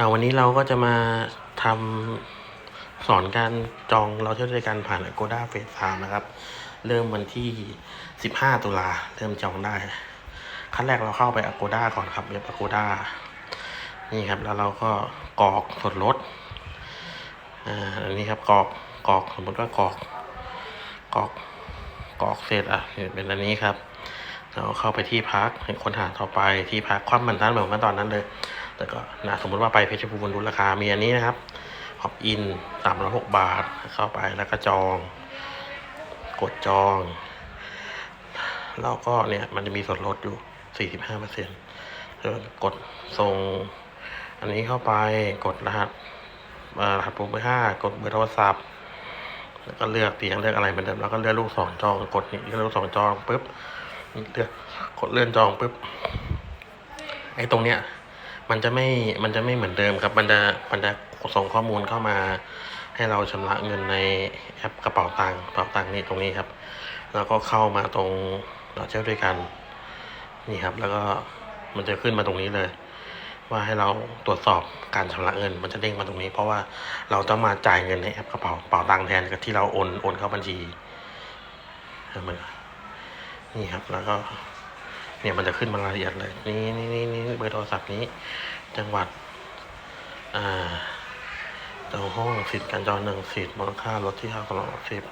่าวันนี้เราก็จะมาทำสอนการจองเราเที่ยวด้วยกันผ่าน Agoda เฟสสามนะครับ เริ่มวันที่ 15 ตุลาเริ่มจองได้ ขั้นแรกเราเข้าไป Agoda ก่อนครับเว็บ Agoda นี่ครับ แล้วเราก็กรอกส่วนลดอ่าอันนี้ครับกรอกกรอกสมมติว่ากรอกกรอกกรอกเสร็จอะเป็นอันนี้ครับเราเข้าไปที่พักให้ค้นหาต่อไปที่พักความมันท่านเหมือนเมื่อตอนนั้นเลย แต่ก็นะสมมติว่าไปเพชรบูรณ์ดูราคา มีอันนี้นะครับฮอปอินสามร้อยหกบาท เข้าไปแล้วก็จอง กดจอง แล้วก็เนี่ยมันจะมีส่วนลดอยู่สี่สิบห้าเปอร์เซ็นต์กดส่ง อันนี้เข้าไปกดรหัสเอ่อรหัสปุ่มเบอร์ห้ากดเบอร์โทรศัพท์ แล้วก็เลือกเตียงเลือกอะไรเหมือนเดิมแล้วก็เลือกลูกศรจองกดนี่เลือกลูกศรจองปุ๊บเลือกกดเลื่อนจองปุ๊บไอ้ตรงเนี้ย มันจะไม่ มันจะไม่เหมือนเดิมครับมันจะมันจะส่งข้อมูลเข้ามา ให้เราชำระเงินในแอปกระเป๋าตังค์กระเป๋าตังค์นี่ตรงนี้ครับ แล้วก็เข้ามาตรงเราเที่ยวด้วยกัน นี่ครับ แล้วก็มันจะขึ้นมาตรงนี้เลย ว่าให้เราตรวจสอบการชำระเงิน มันจะเด้งมาตรงนี้ เพราะว่าเราต้องมาจ่ายเงินในแอปกระเป๋าเป๋าตังค์แทนกับที่เราโอนโอนเข้าบัญชีเห็นไหมนี่ครับ แล้วก็ เนี่ยมันจะขึ้นมารายละเอียดเลย นี่นี่นี่นี่เบอร์โทรศัพท์นี้ จังหวัด อ่าจองห้องสิทธิ์การจองหนึ่งสิทธิ์มูลค่ารถที่ห้าสองสิบ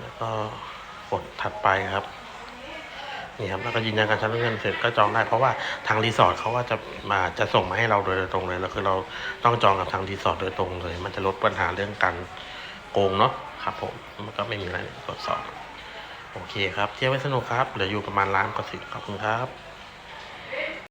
แล้วก็กดถัดไปครับนี่ครับแล้วก็ยืนยันการชำระเงินเสร็จก็จองได้เพราะว่าทางรีสอร์ทเขาว่าจะมาจะส่งมาให้เราโดยตรงเลยแล้วคือเราต้องจองกับทางรีสอร์ทโดยตรงเลย มันจะลดปัญหาเรื่องการโกงเนาะครับผมมันก็ไม่มีอะไรตรวจสอบ โอเคครับ เที่ยวไว้สนุกครับ เหลืออยู่ประมาณล้านกว่าสิบขอบคุณครับ